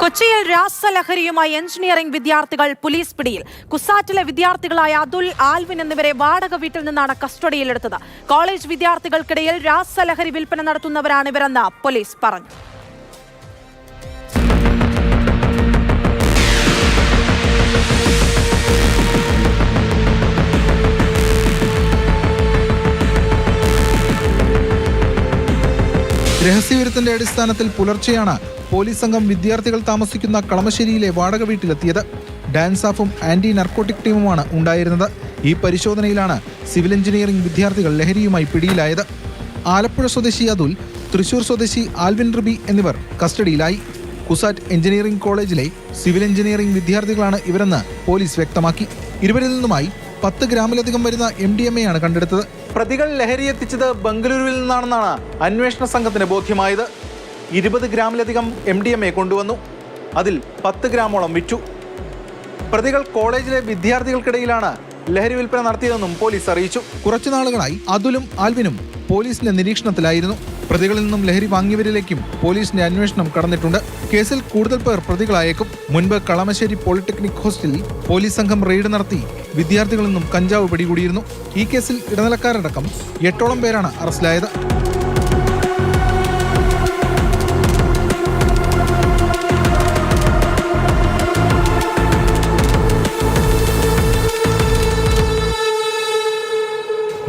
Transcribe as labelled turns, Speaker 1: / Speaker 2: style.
Speaker 1: കൊച്ചിയിൽ രാസലഹരിയുമായി എഞ്ചിനീയറിംഗ് വിദ്യാർത്ഥികൾ പോലീസ് പിടിയിൽ. കുസാറ്റിലെ വിദ്യാർത്ഥികളായ അതുൽ ആൽവിൻ എന്നിവരെ വാടക വീട്ടിൽ നിന്നാണ് കസ്റ്റഡിയിലെടുത്തത്. കോളേജ് വിദ്യാർത്ഥികൾക്കിടയിൽ രാസലഹരി വിൽപ്പന നടത്തുന്നവരാണ് ഇവരെന്ന് പോലീസ് പറഞ്ഞു.
Speaker 2: രഹസ്യവിരുത്തിന്റെ അടിസ്ഥാനത്തിൽ പുലർച്ചെയാണ് പോലീസ് സംഘം വിദ്യാർത്ഥികൾ താമസിക്കുന്ന കളമശ്ശേരിയിലെ വാടക വീട്ടിലെത്തിയത്. ഓഫും ആന്റി നർക്കോട്ടിക് ടീമുമാണ് ഉണ്ടായിരുന്നത്. ഈ പരിശോധനയിലാണ് സിവിൽ എഞ്ചിനീയറിംഗ് വിദ്യാർത്ഥികൾ ലഹരിയുമായി പിടിയിലായത്. ആലപ്പുഴ സ്വദേശി അതുൽ തൃശൂർ സ്വദേശി ആൽവിൻ റബി എന്നിവർ കസ്റ്റഡിയിലായി. കുസാറ്റ് എഞ്ചിനീയറിംഗ് കോളേജിലെ സിവിൽ എഞ്ചിനീയറിംഗ് വിദ്യാർത്ഥികളാണ് ഇവരെന്ന് പോലീസ് വ്യക്തമാക്കി. ഇരുവരിൽ നിന്നുമായി പത്ത് ഗ്രാമിലധികം വരുന്ന എം ഡി എം എ ആണ് കണ്ടെടുത്തത്. പ്രതികൾ ലഹരി എത്തിച്ചത് ബംഗളൂരുവിൽ നിന്നാണെന്നാണ് അന്വേഷണ സംഘത്തിന് ബോധ്യമായത്. ഇരുപത് ഗ്രാമിലധികം എം ഡി എം എ കൊണ്ടുവന്നു. അതിൽ പത്ത് ഗ്രാമോളം വിറ്റു. പ്രതികൾ കോളേജിലെ വിദ്യാർത്ഥികൾക്കിടയിലാണ് ലഹരി വിൽപ്പന നടത്തിയതെന്നും പോലീസ് അറിയിച്ചു. കുറച്ചു നാളുകളായി അതുലും ആൽവിനും പോലീസിന്റെ നിരീക്ഷണത്തിലായിരുന്നു. പ്രതികളിൽ നിന്നും ലഹരി വാങ്ങിയവരിലേക്കും പോലീസിന്റെ അന്വേഷണം കടന്നിട്ടുണ്ട്. കേസിൽ കൂടുതൽ പേർ പ്രതികളായേക്കും. മുൻപ് കളമശ്ശേരി പോളിടെക്നിക് ഹോസ്റ്റലിൽ പോലീസ് സംഘം റെയ്ഡ് നടത്തി വിദ്യാർത്ഥികളിൽ നിന്നും കഞ്ചാവ് പിടികൂടിയിരുന്നു. ഈ കേസിൽ ഇടനിലക്കാരടക്കം എട്ടോളം പേരാണ് അറസ്റ്റിലായത്.